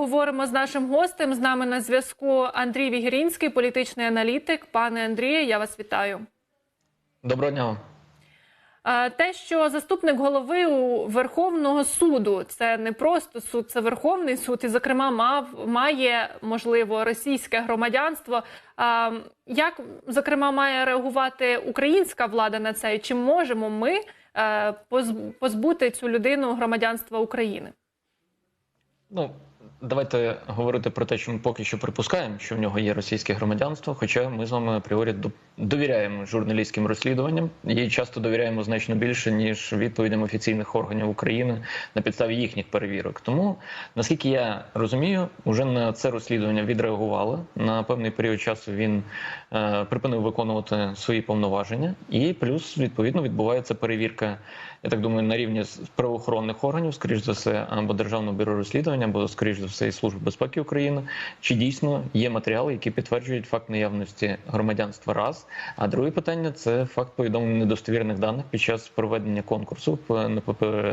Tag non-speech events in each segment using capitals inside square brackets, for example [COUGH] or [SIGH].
обговоримо з нашим гостем. З нами на зв'язку Андрій Вігірінський, політичний аналітик. Пане Андрію, я вас вітаю. Доброго дня. Те, що заступник голови у Верховного суду, це не просто суд, це Верховний суд, і, зокрема, мав має можливо російське громадянство. Як зокрема має реагувати українська влада на це? І Чи можемо ми е, позбути цю людину громадянства України? Ну давайте говорити про те, що ми поки що припускаємо, що в нього є російське громадянство. Хоча ми з вами апріорі довіряємо журналістським розслідуванням і часто довіряємо значно більше ніж відповідям офіційних органів України на підставі їхніх перевірок. Тому наскільки я розумію, уже на це розслідування відреагували. На певний період часу він е, припинив виконувати свої повноваження, і плюс відповідно відбувається перевірка. Я так думаю, на рівні правоохоронних органів, скоріш за все, або Державного бюро розслідування, або скоріш за все, і Служби безпеки України, чи дійсно є матеріали, які підтверджують факт наявності громадянства раз. А друге питання це факт повідомлення недостовірних даних під час проведення конкурсу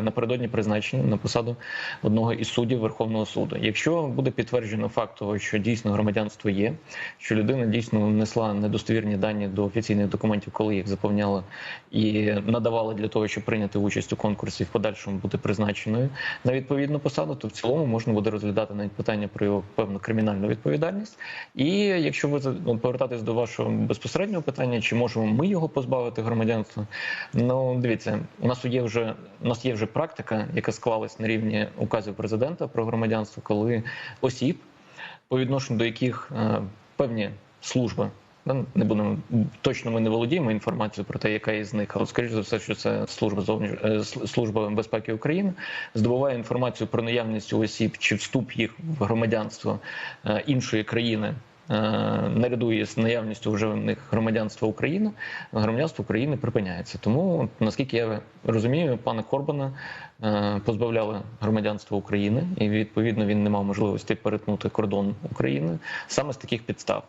напередодні призначення на посаду одного із суддів Верховного суду. Якщо буде підтверджено факт того, що дійсно громадянство є, що людина дійсно внесла недостовірні дані до офіційних документів, коли їх заповняла і надавала для того, щоб прийняти участь у конкурсі, в подальшому бути призначеною на відповідну посаду, то в цілому можна буде розглядати навіть питання про його певну кримінальну відповідальність. І якщо ви ну, повертатись до вашого безпосереднього питання, чи можемо ми його позбавити громадянства? Ну дивіться, у нас є вже у нас є вже практика, яка склалась на рівні указів президента про громадянство, коли осіб, по відношенню до яких е, певні служби. Ну, Не будемо точно ми не володіємо інформацією про те, яка із них, але скоріш за все, що це служба зовні е, служба безпеки України здобуває інформацію про наявність осіб чи вступ їх в громадянство е, іншої країни. Е, Наряду із наявністю вже в них громадянства України, громадянство України припиняється. Тому, наскільки я розумію, пана Корбана е, позбавляли громадянства України, і відповідно він не мав можливості перетнути кордон України саме з таких підстав.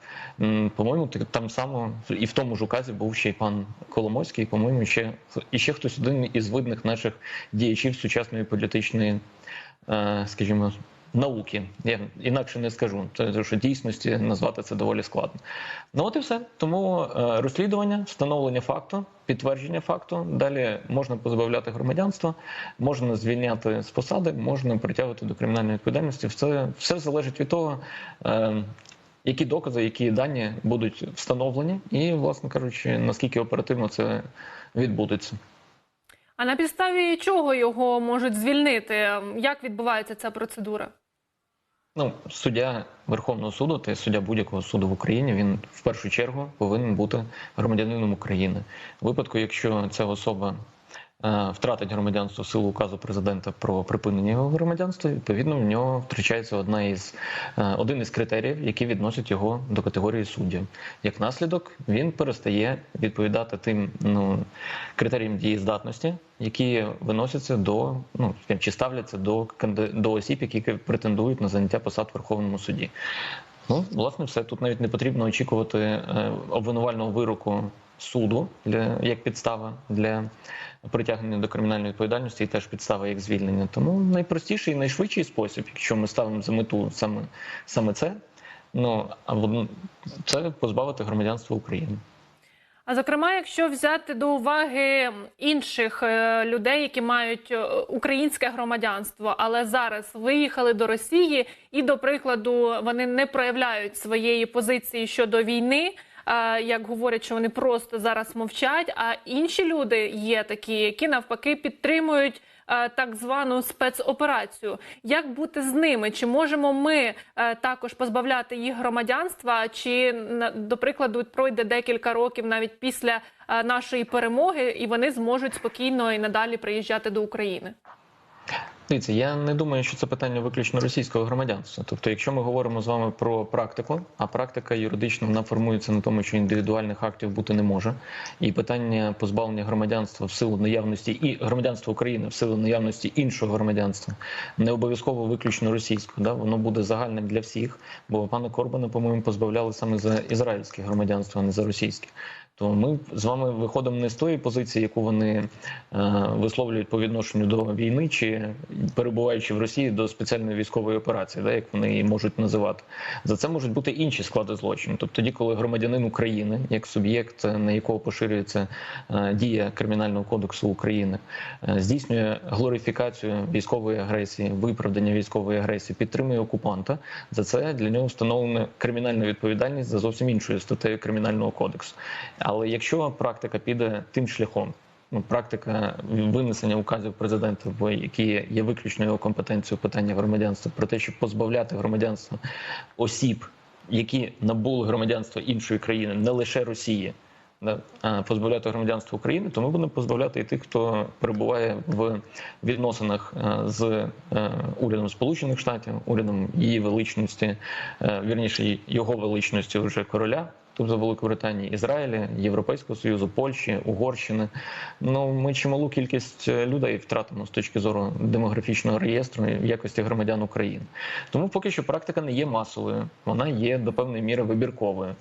По-моєму, там само і в тому ж указі був ще й пан Коломойський, по-моєму, ще і ще хтось один із видних наших діячів сучасної політичної, е, скажімо. Науки я інакше не скажу, тому що дійсності назвати це доволі складно. Ну от і все. Тому е, розслідування, встановлення факту, підтвердження факту. Далі можна позбавляти громадянства, можна звільняти з посади, можна притягувати до кримінальної відповідальності. Все, все залежить від того, е, які докази, які дані будуть встановлені, і, власне кажучи, наскільки оперативно це відбудеться. А на підставі чого його можуть звільнити? Як відбувається ця процедура? Ну, суддя Верховного суду та суддя будь-якого суду в Україні він в першу чергу повинен бути громадянином України. У випадку, якщо ця особа втратить громадянство в силу указу президента про припинення його громадянства, відповідно в нього втрачається одна із е, один із критеріїв, які відносять його до категорії суддів. Як наслідок, він перестає відповідати тим ну критеріям дієздатності, які виносяться до ну чи ставляться до до осіб, які претендують на заняття посад в Верховному суді. Ну, власне, все тут навіть не потрібно очікувати е, обвинувального вироку суду для як підстава для притягнення до кримінальної відповідальності і теж підстава як звільнення. Тому найпростіший і найшвидший спосіб, якщо ми ставимо за мету саме саме це, ну або це позбавити громадянства України. А зокрема, якщо взяти до уваги інших е, людей, які мають е, українське громадянство, але зараз виїхали до Росії, і до прикладу вони не проявляють своєї позиції щодо війни. Як говорять, що вони просто зараз мовчать. А інші люди є такі, які навпаки підтримують так звану спецоперацію. Як бути з ними? Чи можемо ми е, також позбавляти їх громадянства? Чи до прикладу пройде декілька років навіть після е, нашої перемоги, і вони зможуть спокійно і надалі приїжджати до України? Дивіться, я не думаю, що це питання виключно російського громадянства. Тобто, якщо ми говоримо з вами про практику, а практика юридично вона формується на тому, що індивідуальних актів бути не може, і питання позбавлення громадянства в силу наявності і громадянства України в силу наявності іншого громадянства, не обов'язково виключно російського, да воно буде загальним для всіх. Бо пана Корбана, по-моєму, позбавляли саме за ізраїльське громадянство, а не за російське. То ми з вами виходимо не з тої позиції, яку вони е, висловлюють по відношенню до війни, чи перебуваючи в Росії до спеціальної військової операції, да, як вони її можуть називати. За це можуть бути інші склади злочину. Тобто тоді, коли громадянин України, як суб'єкт, на якого поширюється е, дія Кримінального кодексу України, е, здійснює глорифікацію військової агресії, виправдання військової агресії, підтримує окупанта. За це для нього встановлена кримінальна відповідальність за зовсім іншою статтею кримінального кодексу. Але якщо практика піде тим шляхом, ну практика винесення указів президента, які є виключною його компетенцією питання громадянства, про те, щоб позбавляти громадянства осіб, які набули громадянство іншої країни, не лише Росії. а Позбавляти громадянства України, то ми будемо позбавляти і тих, хто перебуває в відносинах е, з е, урядом Сполучених Штатів, урядом її величності, е, вірніше його величності вже короля. Тобто Великобританії, Ізраїля, Європейського Союзу, Польщі, Угорщини. Ну ми чималу кількість людей втратимо з точки зору демографічного реєстру в якості громадян України. Тому поки що практика не є масовою, вона є до певної міри вибірковою.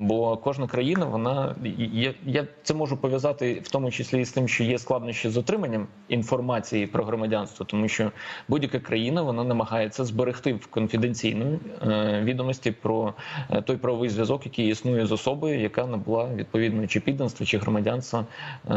Бо кожна країна, вона я, я це можу пов'язати в тому числі і з тим, що є складнощі з отриманням інформації про громадянство, тому що будь-яка країна вона намагається зберегти в конфіденційної е, відомості про е, той правовий зв'язок, який існує з особою, яка набула відповідно чи підданства, чи громадянства е,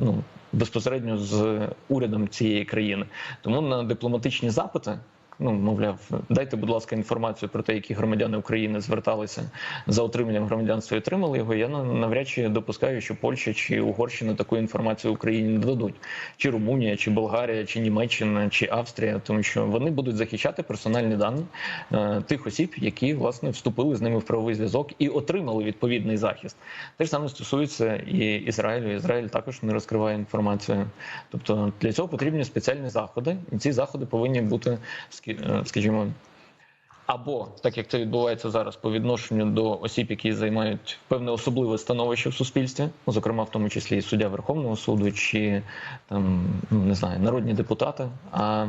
ну безпосередньо з урядом цієї країни. Тому на дипломатичні запити. Ну, мовляв, дайте, будь ласка, інформацію про те, які громадяни України зверталися за отриманням громадянства і отримали його. Я навряд чи допускаю, що Польща чи Угорщина таку інформацію Україні не дадуть, чи Румунія, чи Болгарія, чи Німеччина, чи Австрія, тому що вони будуть захищати персональні дані е, тих осіб, які власне вступили з ними в правовий зв'язок і отримали відповідний захист. Те ж саме стосується і Ізраїлю. Ізраїль також не розкриває інформацію. Тобто для цього потрібні спеціальні заходи, і ці заходи повинні бути е, скажімо. Або так як це відбувається зараз по відношенню до осіб, які займають певне особливе становище в суспільстві, ну, зокрема в тому числі і суддя Верховного суду, чи там ну, не знаю, народні депутати. А,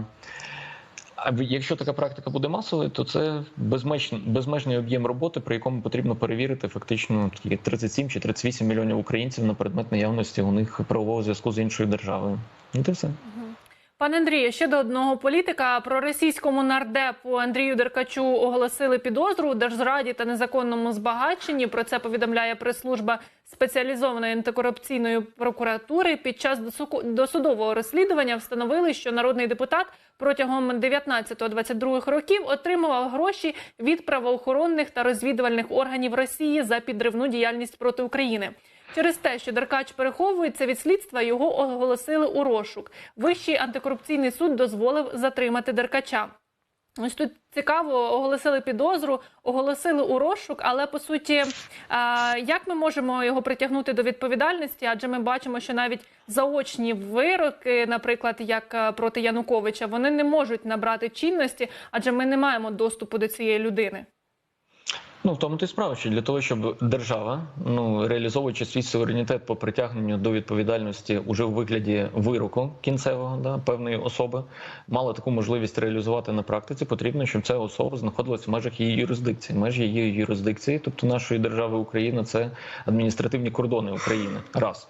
якщо така практика буде масовою, то це безмежний, безмежний об'єм роботи, при якому потрібно перевірити фактично 37 чи 38 мільйонів українців на предмет наявності у них правового зв'язку з іншою державою. І це все. Пане Андрію, ще до одного політика про російському нардепу Андрію Деркачу оголосили підозру у держзраді та незаконному збагаченні. Про це повідомляє прес-служба спеціалізованої антикорупційної прокуратури. Під час досудового розслідування встановили, що народний депутат протягом 19-22 років отримував гроші від правоохоронних та розвідувальних органів Росії за підривну діяльність проти України. Через те, що Деркач переховується від слідства, його оголосили у розшук. Вищий антикорупційний суд дозволив затримати Деркача. Ось тут цікаво, оголосили підозру, оголосили у розшук, але по суті, як ми можемо його притягнути до відповідальності? Адже ми бачимо, що навіть заочні вироки, наприклад, як е, проти Януковича, вони не можуть набрати чинності, адже ми не маємо доступу до цієї людини. Ну, в тому ти справа, що для того, щоб держава, ну реалізовуючи свій суверенітет по притягненню до відповідальності уже в вигляді вироку кінцевого да, певної особи, мала таку можливість реалізувати на практиці, потрібно, щоб ця особа знаходилася в межах її юрисдикції. Межі її юрисдикції, тобто нашої держави Україна, це адміністративні кордони України. Раз.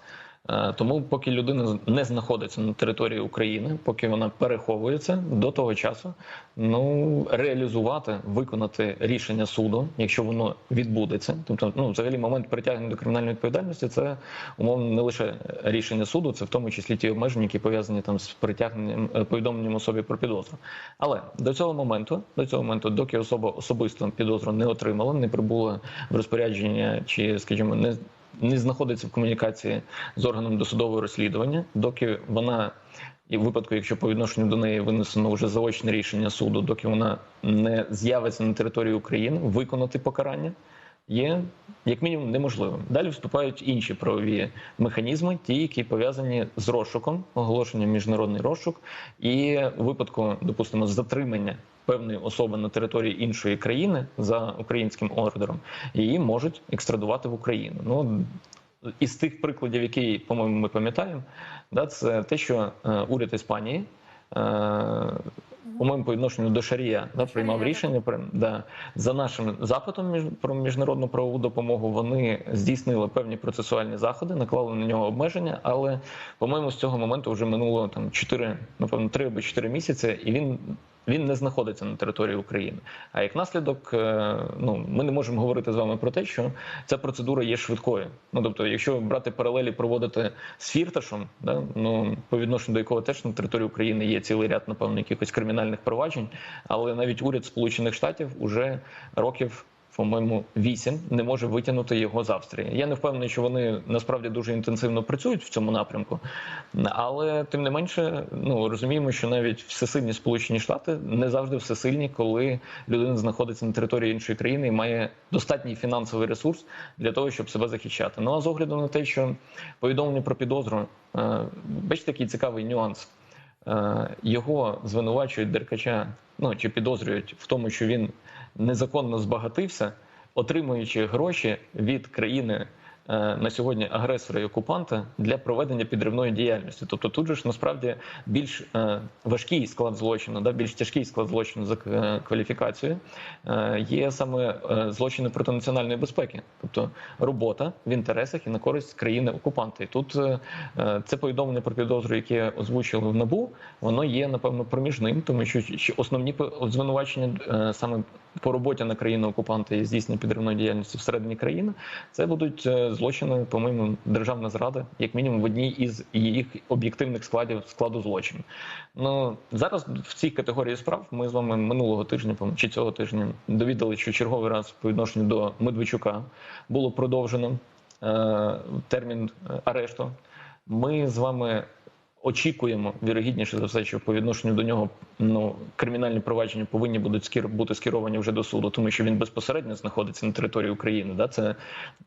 Е, Тому, поки людина не знаходиться на території України, поки вона переховується до того часу, ну реалізувати, виконати рішення суду, якщо воно відбудеться. Тобто, ну взагалі момент притягнення до кримінальної відповідальності це умовно не лише рішення суду, це в тому числі ті обмеження, які пов'язані там з притягненням е, повідомленням особі про підозру. Але до цього моменту, до цього моменту, доки особа особисто підозру не отримала, не прибула в розпорядження, чи, скажімо, не не знаходиться в комунікації з органом досудового розслідування, доки вона, і в випадку, якщо по відношенню до неї винесено вже заочне рішення суду, доки вона не з'явиться на території України, виконати покарання є як мінімум неможливим. Далі вступають інші правові механізми, ті, які пов'язані з розшуком, оголошенням міжнародний розшук, і у випадку, допустимо, затримання певної особи на території іншої країни за українським ордером, її можуть екстрадувати в Україну. Ну із тих прикладів, які, по-моєму, ми пам'ятаємо, да, це те, що е, уряд Іспанії. По-моєму, по відношенню до Шарія да, приймав рішення. При- Да, за нашим запитом між, про міжнародну правову допомогу вони здійснили певні процесуальні заходи, наклали на нього обмеження, але, по-моєму, з цього моменту вже минуло там 4, напевно, 3 або 4 місяці, і він. Він не знаходиться на території України. А як наслідок, е, ну ми не можемо говорити з вами про те, що ця процедура є швидкою. Ну тобто, якщо брати паралелі, проводити з фірташом, да, ну по відношенню до якого теж на території України є цілий ряд, напевно, якихось кримінальних проваджень, але навіть уряд Сполучених Штатів уже років. По-моєму, вісім не може витягнути його з Австрії. Я не впевнений, що вони насправді дуже інтенсивно працюють в цьому напрямку, але тим не менше, ну розуміємо, що навіть всесильні Сполучені Штати не завжди всесильні, коли людина знаходиться на території іншої країни і має достатній фінансовий ресурс для того, щоб себе захищати. Ну а з огляду на те, що повідомлення про підозру, е, бачите, такий цікавий нюанс. Е, Його звинувачують Деркача, ну чи підозрюють в тому, що він незаконно збагатився, отримуючи гроші від країни на сьогодні агресора і окупанта для проведення підривної діяльності. Тобто тут же ж насправді більш е, важкий склад злочину, да, більш тяжкий склад злочину за е, кваліфікацією е, є саме е, злочини проти національної безпеки, тобто робота в інтересах і на користь країни окупанта. І тут е, е, це повідомлення про підозру, яке озвучили в НАБУ, воно є напевно проміжним, тому що основні звинувачення е, саме по роботі на країну окупанта і здійснення підривної діяльності всередині країни, це будуть е, злочини, по-моєму, державна зрада, як мінімум в одній із їх об'єктивних складів складу злочину. Ну зараз в цій категорії справ ми з вами минулого тижня, чи цього тижня довідали, що черговий раз по відношенню до Медведчука було продовжено е, термін е, арешту. Ми з вами очікуємо вірогідніше за все, що по відношенню до нього ну кримінальні провадження повинні будуть бути скеровані вже до суду, тому що він безпосередньо знаходиться на території України. Да? Це,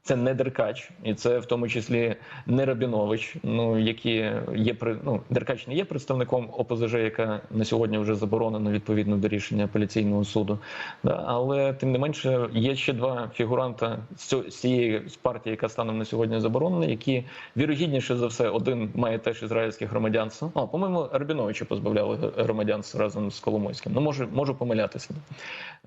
це не Деркач, і це в тому числі не Рабінович, ну які є ну Деркач не є представником ОПЗЖ, яка на сьогодні вже заборонена відповідно до рішення апеляційного суду. Да? Але тим не менше є ще два фігуранта з цієї партії, яка станом на сьогодні заборонена, які вірогідніше за все один має теж ізраїльське громадянство. А по-моєму, Рабіновича позбавляли громадянства разом з Коломойським. Ну можу, можу помилятися.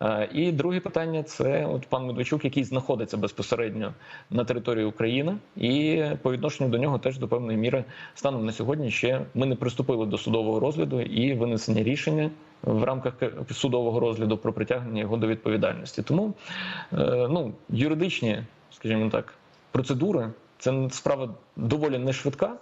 Е, І друге питання це от пан Медведчук, який знаходиться безпосередньо на території України, і по відношенню до нього теж до певної міри станом на сьогодні ще ми не приступили до судового розгляду і винесення рішення в рамках судового розгляду про притягнення його до відповідальності. Тому е, ну юридичні, скажімо так, процедури це справа доволі не швидка.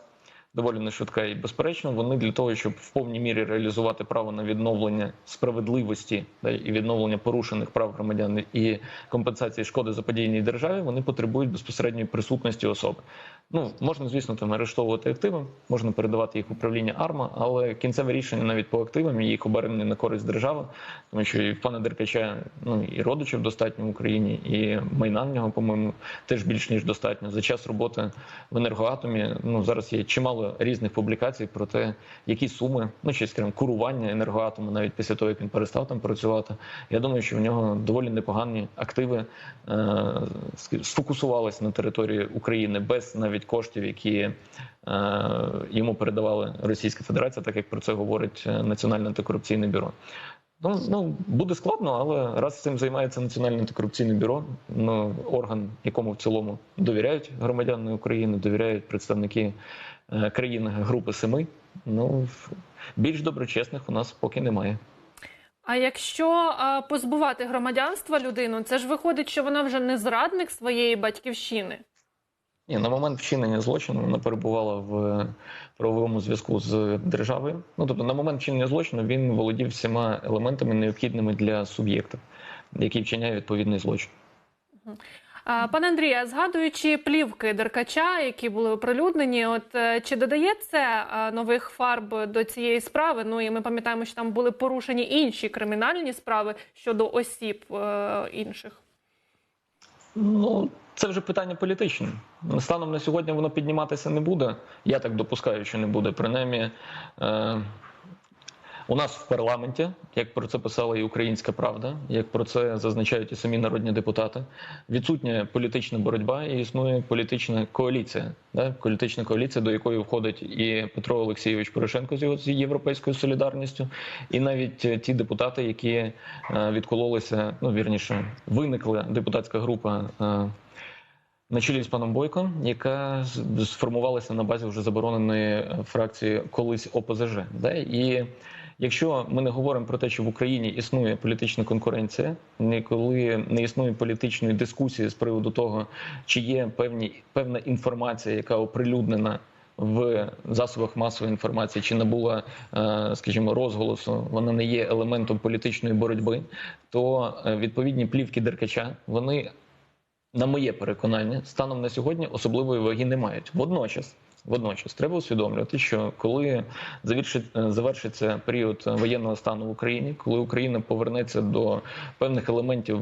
Доволі не швидка і безперечно, вони для того, щоб в повній мірі реалізувати право на відновлення справедливості да, і відновлення порушених прав громадян і компенсації шкоди заподіяній державі, вони потребують безпосередньої присутності особи. Ну можна, звісно, там арештовувати активи, можна передавати їх в управління АРМА, але кінцеве рішення навіть по активам їх обернення на користь держави, тому що і в пана Деркача ну і родичів достатньо в Україні, і майна в нього, по-моєму, теж більш ніж достатньо. За час роботи в енергоатомі ну зараз є чимало різних публікацій про те, які суми, ну чи скажімо, курування енергоатому, навіть після того як він перестав там працювати. Я думаю, що в нього доволі непогані активи е, сфокусувалися на території України без навіть коштів, які е, йому передавали Російська Федерація, так як про це говорить е, Національне антикорупційне бюро. Ну, ну буде складно, але раз цим займається Національне антикорупційне бюро, ну орган, якому в цілому довіряють громадяни України, довіряють представники е, країн Групи Семи. Ну більш доброчесних у нас поки немає. А якщо позбувати громадянства людину, це ж виходить, що вона вже не зрадник своєї батьківщини. Ні, на момент вчинення злочину вона перебувала в правовому зв'язку з державою. Ну тобто, на момент вчинення злочину він володів всіма елементами необхідними для суб'єкта, який вчиняє відповідний злочин. Пане Андрія, згадуючи плівки Деркача, які були оприлюднені, от е, чи додає це нових фарб до цієї справи? Ну і ми пам'ятаємо, що там були порушені інші кримінальні справи щодо осіб е, інших. Ну, це вже питання політичне. Станом на сьогодні воно підніматися не буде. Я так допускаю, що не буде. Принаймні, е, У нас в парламенті, як про це писала і Українська Правда, як про це зазначають і самі народні депутати, відсутня політична боротьба і існує політична коаліція. Да? Політична коаліція, до якої входить і Петро Олексійович Порошенко з його з європейською солідарністю, і навіть е, ті депутати, які е, відкололися, ну вірніше, виникла депутатська група. е, на чолі з паном Бойко, яка сформувалася на базі вже забороненої фракції колись ОПЗЖ. Да? І якщо ми не говоримо про те, що в Україні існує політична конкуренція, коли не існує політичної дискусії з приводу того, чи є певні певна інформація, яка оприлюднена. В засобах масової інформації чи набула, е, скажімо, розголосу, вона не є елементом політичної боротьби, то е, відповідні плівки Деркача вони на моє переконання, станом на сьогодні особливої ваги не мають. Водночас, водночас, треба усвідомлювати, що коли е, завершиться період воєнного стану в Україні, коли Україна повернеться до певних елементів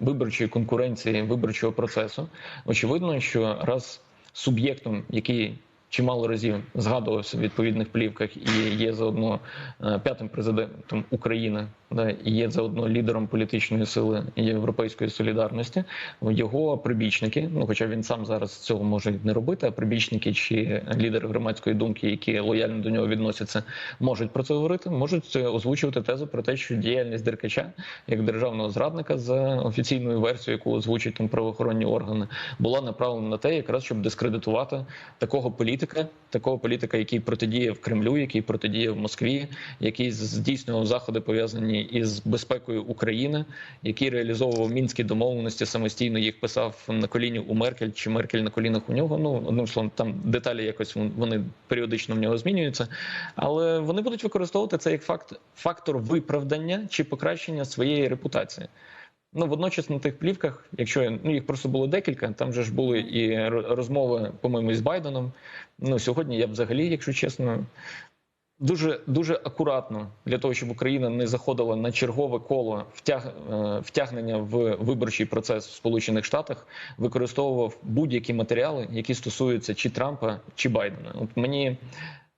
виборчої конкуренції, виборчого процесу, очевидно, що раз суб'єктом, який чимало разів згадувався в відповідних плівках і є заодно е, п'ятим президентом України, да, і є заодно лідером політичної сили європейської солідарності. Його прибічники, ну хоча він сам зараз цього може не робити, а прибічники чи лідери громадської думки, які лояльно до нього відносяться, можуть про це говорити, можуть е, озвучувати тезу про те, що діяльність Деркача як державного зрадника за офіційною версією, яку озвучують там правоохоронні органи, була направлена на те, якраз щоб дискредитувати такого політика, такого політика, який протидіє в Кремлю, який протидіє в Москві, який здійснював заходи пов'язані із безпекою України, який реалізовував мінські домовленості самостійно, їх писав на коліні у Меркель чи Меркель на колінах у нього. Ну одним словом, там деталі якось вони періодично в нього змінюються, але вони будуть використовувати це як факт фактор виправдання чи покращення своєї репутації. Ну, водночас на тих плівках, якщо ну їх просто було декілька, там же ж були і розмови, по-моєму, з Байденом. Ну сьогодні я б взагалі, якщо чесно, дуже дуже акуратно для того, щоб Україна не заходила на чергове коло втяг, е, втягнення в виборчий процес в Сполучених Штатах, використовував будь-які матеріали, які стосуються чи Трампа, чи Байдена. От мені.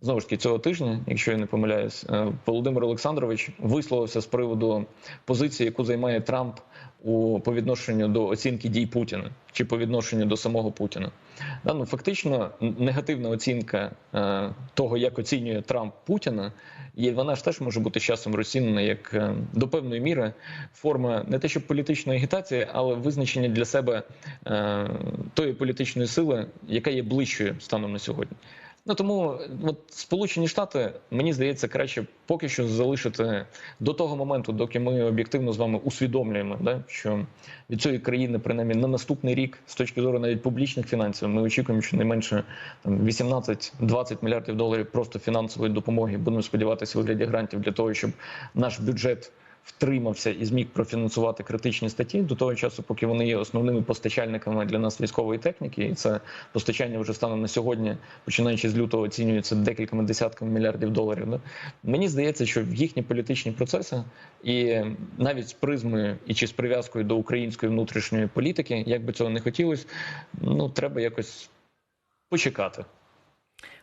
Знову ж таки, цього тижня, якщо я не помиляюсь, е, Володимир Олександрович висловився з приводу позиції, яку займає Трамп у по відношенню до оцінки дій Путіна чи по відношенню до самого Путіна. Да, ну, фактично, негативна оцінка е, того, як оцінює Трамп Путіна, і вона ж теж може бути часом розцінена як е, до певної міри форма не те, що політичної агітації, але визначення для себе е, тої політичної сили, яка є ближчою станом на сьогодні. Ну тому от Сполучені Штати, мені здається, краще поки що залишити до того моменту, доки ми об'єктивно з вами усвідомлюємо, да, що від цієї країни, принаймні на наступний рік, з точки зору навіть публічних фінансів, ми очікуємо, що не менше там 18-20 мільярдів доларів просто фінансової допомоги. Будемо сподіватися у вигляді грантів для того, щоб наш бюджет втримався і зміг профінансувати критичні статті до того часу, поки вони є основними постачальниками для нас військової техніки, і це постачання вже станом на сьогодні, починаючи з лютого, оцінюється декількома десятками мільярдів доларів. Да? Мені здається, що в їхні політичні процеси, і навіть з призмою і чи з прив'язкою до української внутрішньої політики, як би цього не хотілося, ну треба якось почекати.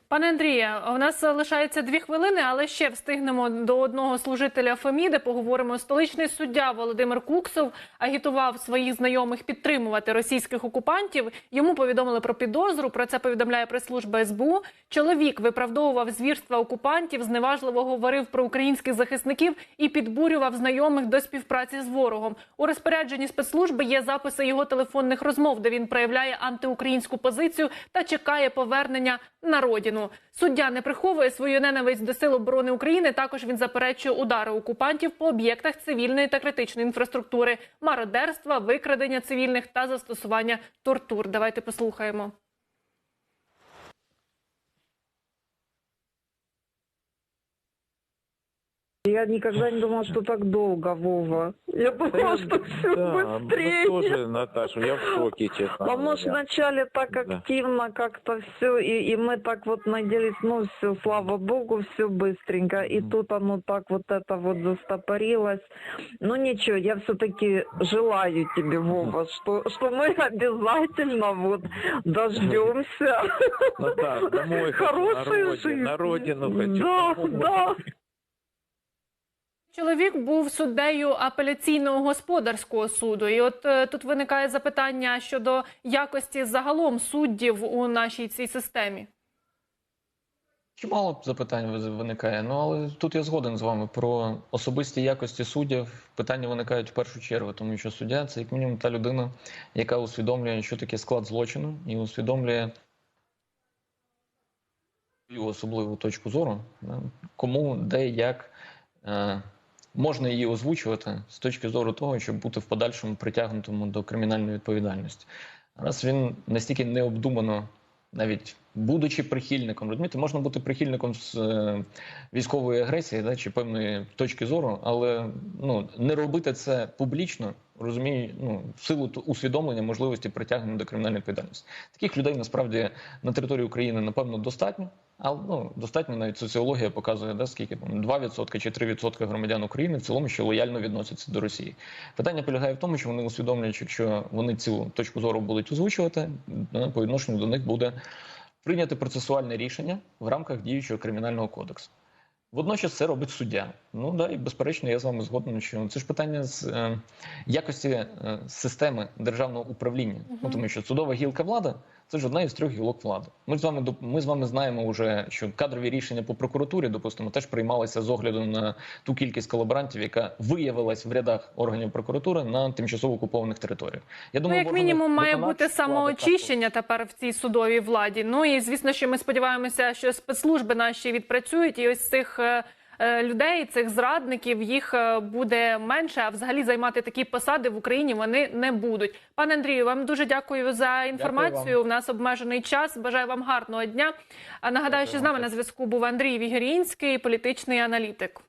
Пане Андріє, у нас лишається дві хвилини, але ще встигнемо до одного служителя Феміди. Поговоримо. Столичний суддя Володимир Куксов агітував своїх знайомих підтримувати російських окупантів. Йому повідомили про підозру. Про це повідомляє прес-служба СБУ. Чоловік виправдовував звірства окупантів, зневажливо говорив про українських захисників і підбурював знайомих до співпраці з ворогом. У розпорядженні спецслужби є записи його телефонних розмов, де він проявляє антиукраїнську позицію та чекає повернення на родину. Суддя не приховує свою ненависть до сил оборони України. Також він заперечує удари окупантів по об'єктах цивільної та критичної інфраструктури, мародерства, викрадення цивільних та застосування тортур. Давайте послухаємо. Я никогда не думала, что так долго, Вова. Я думала, что все да, быстрее. ну, тоже, Наташа, я в шоке, честно Потому что говоря. вначале так Да. активно как-то все, и, и мы так вот надеялись, ну все, слава богу, все быстренько. И Мгм. тут оно так вот это вот застопорилось. Ну ничего, я все-таки желаю тебе, Вова, что, что мы [LAUGHS] обязательно вот дождемся Ну да, домой [LAUGHS] хочу, хорошей родину, на родину хочу. жизни. домой. Да, Чоловік був суддею апеляційного господарського суду, і от е, тут виникає запитання щодо якості загалом суддів у нашій цій системі. Чимало запитань виникає. Ну але тут я згоден з вами про особисті якості суддів. Питання виникають в першу чергу, тому що суддя це як мінімум та людина, яка усвідомлює, що таке склад злочину, і усвідомлює свою особливу точку зору, кому, де, як е, можна її озвучувати з точки зору того, щоб бути в подальшому притягнутому до кримінальної відповідальності. Раз він настільки необдумано, навіть будучи прихильником, розумієте, можна бути прихильником з е, військової агресії да, чи певної точки зору, але ну, не робити це публічно, розумію, ну, в силу усвідомлення можливості притягнення до кримінальної відповідальності. Таких людей насправді на території України напевно достатньо. Але ну достатньо навіть соціологія показує, да, скільки там 2% чи 3% громадян України в цілому ще лояльно відносяться до Росії. Питання полягає в тому, що вони усвідомлюють, якщо вони цю точку зору будуть озвучувати, по відношенню до них буде прийняти процесуальне рішення в рамках діючого кримінального кодексу. Водночас це робить суддя. Ну да, і безперечно, я з вами згоден, що це ж питання з е, якості е, системи державного управління. Ну тому що судова гілка влади це ж одна із трьох гілок влади. Ми з вами ми з вами знаємо вже, що кадрові рішення по прокуратурі, допустимо, теж приймалися з огляду на ту кількість колаборантів, яка виявилась в рядах органів прокуратури на тимчасово окупованих територіях. Я Ну, думаю, як мінімум, має бути самоочищення тепер в цій судовій владі. Ну і звісно, що ми сподіваємося, що спецслужби наші відпрацюють, і ось цих е, е, людей, цих зрадників, їх е, буде менше. А взагалі займати такі посади в Україні вони не будуть. Пане Андрію, вам дуже дякую за інформацію. У нас обмежений час. Бажаю вам гарного дня. А нагадаю, Дякую що з нами вам. на зв'язку був Андрій Вігерінський, політичний аналітик.